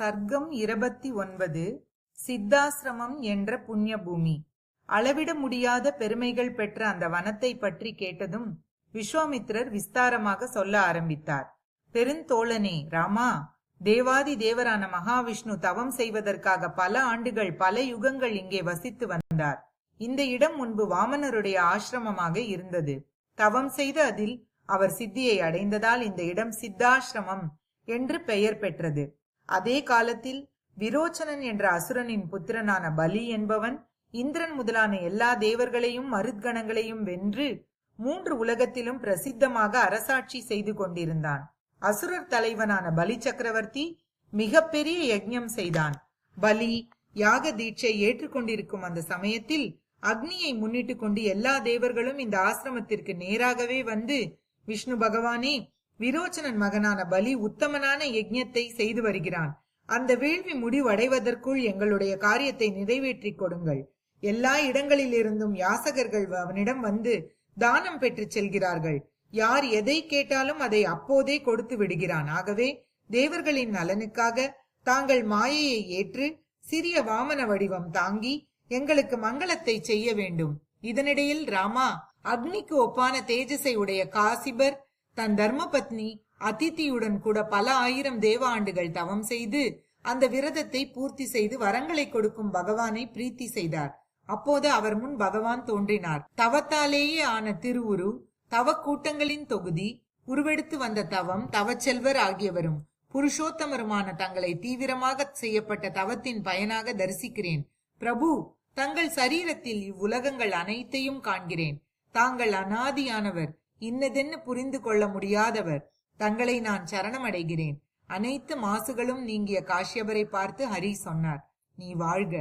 சர்க்கம் இருபத்தி ஒன்பது சித்தாசிரமம் என்ற புண்ணிய பூமி அளவிட முடியாத பெருமைகள் பெற்ற அந்த வனத்தை பற்றி கேட்டதும் விஸ்வாமித்திரர் விஸ்தாரமாக சொல்ல ஆரம்பித்தார். பெருந்தோழனே ராமா தேவாதி தேவரான மகாவிஷ்ணு தவம் செய்வதற்காக பல ஆண்டுகள் பல யுகங்கள் இங்கே வசித்து வந்தார். இந்த இடம் முன்பு வாமனருடைய ஆசிரமமாக இருந்தது. தவம் செய்த அதில் அவர் சித்தியை அடைந்ததால் இந்த இடம் சித்தாசிரமம் என்று பெயர் பெற்றது. அதே காலத்தில் விரோச்சனன் என்ற அசுரனின் புத்திரனான பலி என்பவன் இந்திரன் முதலான எல்லா தேவர்களையும் மருத்கணங்களையும் வென்று மூன்று உலகத்திலும் பிரசித்தமாக அரசாட்சி செய்து கொண்டிருந்தான். அசுரர் தலைவனான பலி சக்கரவர்த்தி மிகப்பெரிய யஜ்ஞம் செய்தான். பலி யாக தீட்சை ஏற்றுக்கொண்டிருக்கும் அந்த சமயத்தில் அக்னியை முன்னிட்டு கொண்டு எல்லா தேவர்களும் இந்த ஆசிரமத்திற்கு நேராகவே வந்து விஷ்ணு பகவானே விரோச்சனன் மகனான பலி உத்தமனான யஜ்ஞத்தை செய்து வருகிறான். அந்த வேள்வி முடிவடைவதற்குள் எங்களுடைய காரியத்தை நிறைவேற்றிக் கொடுங்கள். எல்லா இடங்களிலிருந்தும் யாசகர்கள் அவனிடம் வந்து தானம் பெற்று செல்கிறார்கள். யார் எதை கேட்டாலும் அதை அப்போதே கொடுத்து விடுகிறான். ஆகவே தேவர்களின் நலனுக்காக தாங்கள் மாயையை ஏற்று சிறிய வாமன வடிவம் தாங்கி எங்களுக்கு மங்களத்தை செய்ய வேண்டும். இதனிடையில் ராமா அக்னிக்கு ஒப்பான தேஜஸை உடைய காசிபர் தன் தர்மபத்னி அதித்தியுடன் கூட பல ஆயிரம் தேவ ஆண்டுகள் தவம் செய்து அந்த விரதத்தை பூர்த்தி செய்து வரங்களை கொடுக்கும் பகவானை பிரீத்தி செய்தார். அப்போது அவர் முன் பகவான் தோன்றினார். தவத்தாலேயே ஆன திருவுரு தவ கூட்டங்களின் தொகுதி உருவெடுத்து வந்த தவம் தவச்செல்வர் ஆகியவரும் புருஷோத்தமருமான தங்களை தீவிரமாக செய்யப்பட்ட தவத்தின் பயனாக தரிசிக்கிறேன். பிரபு தங்கள் சரீரத்தில் இவ்வுலகங்கள் அனைத்தையும் காண்கிறேன். தாங்கள் அனாதியானவர் இன்னதென்னு புரிந்து கொள்ள முடியாதவர் தங்களை நான் சரணமடைகிறேன். அனைத்து மாசுகளும் நீங்கிய காஷ்யபரை பார்த்து ஹரி சொன்னார் நீ வாழ்க.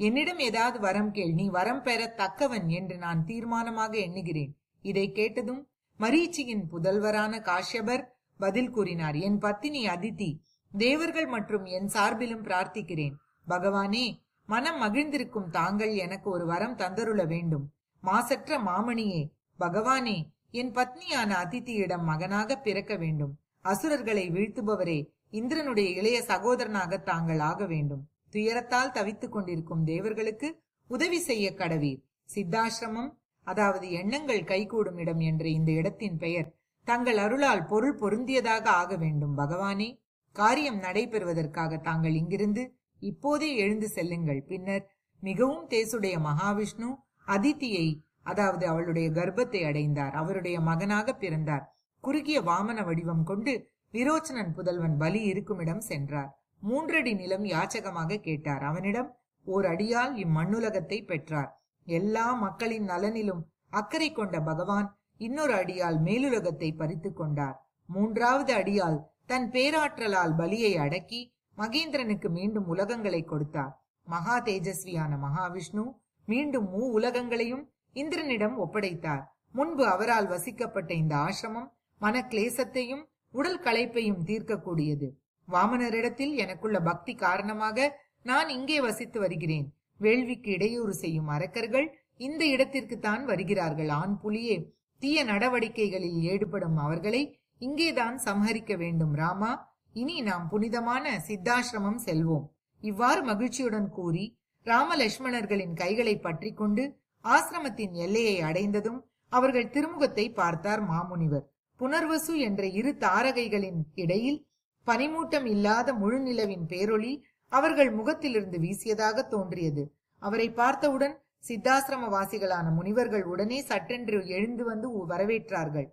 என்னிடம் ஏதாவது வரம் கேள். நீ வரம் பெற தக்கவன் என்று நான் தீர்மானமாக எண்ணுகிறேன். இதை கேட்டதும் மரீச்சியின் புதல்வரான காஷ்யபர் பதில் கூறினார் என் பத்தினி அதிதி தேவர்கள் மற்றும் என் சார்பிலும் பிரார்த்திக்கிறேன். பகவானே மனம் மகிழ்ந்திருக்கும் தாங்கள் எனக்கு ஒரு வரம் தந்தருள வேண்டும். மாசற்ற மாமணியே பகவானே என் பத்னியான அதித்தியிடம் மகனாக பிறக்க வேண்டும். அசுரர்களை வீழ்த்துபவரே இந்திரனுடைய இளைய சகோதரனாக தாங்கள் ஆக வேண்டும். துயரத்தால் தவித்துக் கொண்டிருக்கும் தேவர்களுக்கு உதவி செய்ய கடவீர். சித்தாசிரமம் அதாவது எண்ணங்கள் கைகூடும் இடம் என்ற இந்த இடத்தின் பெயர் தங்கள் அருளால் பொருள் பொருந்தியதாக ஆக வேண்டும். பகவானே காரியம் நடைபெறுவதற்காக தாங்கள் இங்கிருந்து இப்போதே எழுந்து செல்லுங்கள். பின்னர் மிகவும் தேசுடைய மகாவிஷ்ணு அதித்தியை அதாவது அவளுடைய கர்ப்பத்தை அடைந்தார் அவருடைய மகனாக பிறந்தார். குறுகிய வாமன வடிவம் கொண்டு விரோச்சனன் புதல்வன் பலி இருக்குமிடம் சென்றார். மூன்றடி நிலம் யாச்சகமாக கேட்டார். அவனிடம் ஓர் அடியால் இம்மண்ணுலகத்தை பெற்றார். எல்லா மக்களின் நலனிலும் அக்கறை கொண்ட பகவான் இன்னொரு அடியால் மேலுலகத்தை பறித்து கொண்டார். மூன்றாவது அடியால் தன் பேராற்றலால் பலியை அடக்கி மகேந்திரனுக்கு மீண்டும் உலகங்களை கொடுத்தார். மகா தேஜஸ்வியான மகாவிஷ்ணு மீண்டும் மூ உலகங்களையும் இந்திரனிடம் ஒப்படைத்தார். முன்பு அவரால் வசிக்கப்பட்ட இந்த ஆசிரமம் மன கிளேசத்தையும் உடல் களைப்பையும் தீர்க்கக்கூடியது. வாமனரிடத்தில் எனக்குள்ள பக்தி காரணமாக நான் இங்கே வசித்து வருகிறேன். வேள்விக்கு இடையூறு செய்யும் அரக்கர்கள் இந்த இடத்திற்கு தான் வருகிறார்கள். ஆண் புலியே தீய நடவடிக்கைகளில் ஈடுபடும் அவர்களை இங்கேதான் சம்ஹரிக்க வேண்டும். ராமா இனி நாம் புனிதமான சித்தாசிரமம் செல்வோம். இவ்வாறு மகிழ்ச்சியுடன் கூறி ராமலட்சுமணர்களின் கைகளை பற்றி கொண்டு ஆசிரமத்தின் எல்லையை அடைந்ததும் அவர்கள் திருமுகத்தை பார்த்தார் மாமுனிவர். புனர்வசு என்ற இரு தாரகைகளின் இடையில் பனிமூட்டம் இல்லாத முழுநிலவின் பேரொளி அவர்கள் முகத்திலிருந்து வீசியதாக தோன்றியது. அவரை பார்த்தவுடன் சித்தாசிரம வாசிகளான முனிவர்கள் உடனே சட்டென்று எழுந்து வந்து வரவேற்றார்கள்.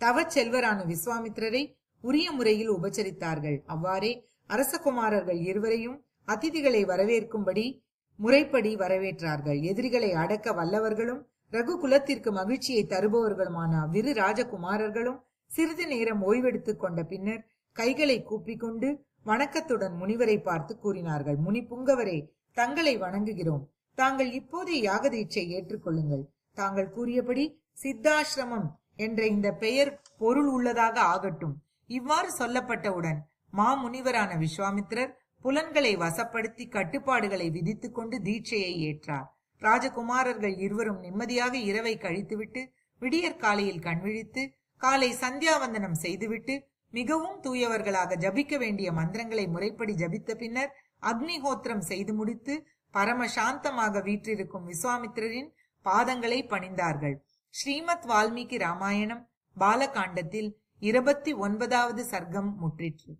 தவச் செல்வரான விஸ்வாமித்திரரை உரிய முறையில் உபச்சரித்தார்கள் அவ்வாறே அரசகுமாரர்கள் இருவரையும் அதிதிகளை வரவேற்கும்படி முறைப்படி வரவேற்றார்கள். எதிரிகளை அடக்க வல்லவர்களும் ரகு குலத்திற்கு மகிழ்ச்சியை தருபவர்களுமான அவ்விரு ராஜகுமாரர்களும் சிறிது நேரம் ஓய்வெடுத்துக் கொண்ட பின்னர் கைகளை கூப்பிக் கொண்டு வணக்கத்துடன் முனிவரை பார்த்து கூறினார்கள். முனி புங்கவரே தங்களை வணங்குகிறோம். தாங்கள் இப்போதே யாகதீட்சை ஏற்றுக்கொள்ளுங்கள். தாங்கள் கூறியபடி சித்தாசிரமம் என்ற இந்த பெயர் பொருள் உள்ளதாக ஆகட்டும். இவ்வாறு சொல்லப்பட்டவுடன் மாமுனிவரான விஸ்வாமித்திரர் புலன்களை வசப்படுத்தி கட்டுப்பாடுகளை விதித்துக் கொண்டு தீட்சையை ஏற்றார். ராஜகுமாரர்கள் இருவரும் நிம்மதியாக இரவை கழித்துவிட்டு விடியற் காலையில் கண்விழித்து காலை சந்தியாவந்தனம் செய்துவிட்டு மிகவும் தூயவர்களாக ஜபிக்க வேண்டிய மந்திரங்களை முறைப்படி ஜபித்த பின்னர் அக்னிஹோத்திரம் செய்து முடித்து பரம சாந்தமாக வீற்றிருக்கும் விஸ்வாமித்திரரின் பாதங்களை பணிந்தார்கள். ஸ்ரீமத் வால்மீகி ராமாயணம் பாலகாண்டத்தில் இருபத்தி ஒன்பதாவது சர்க்கம் முற்றிற்று.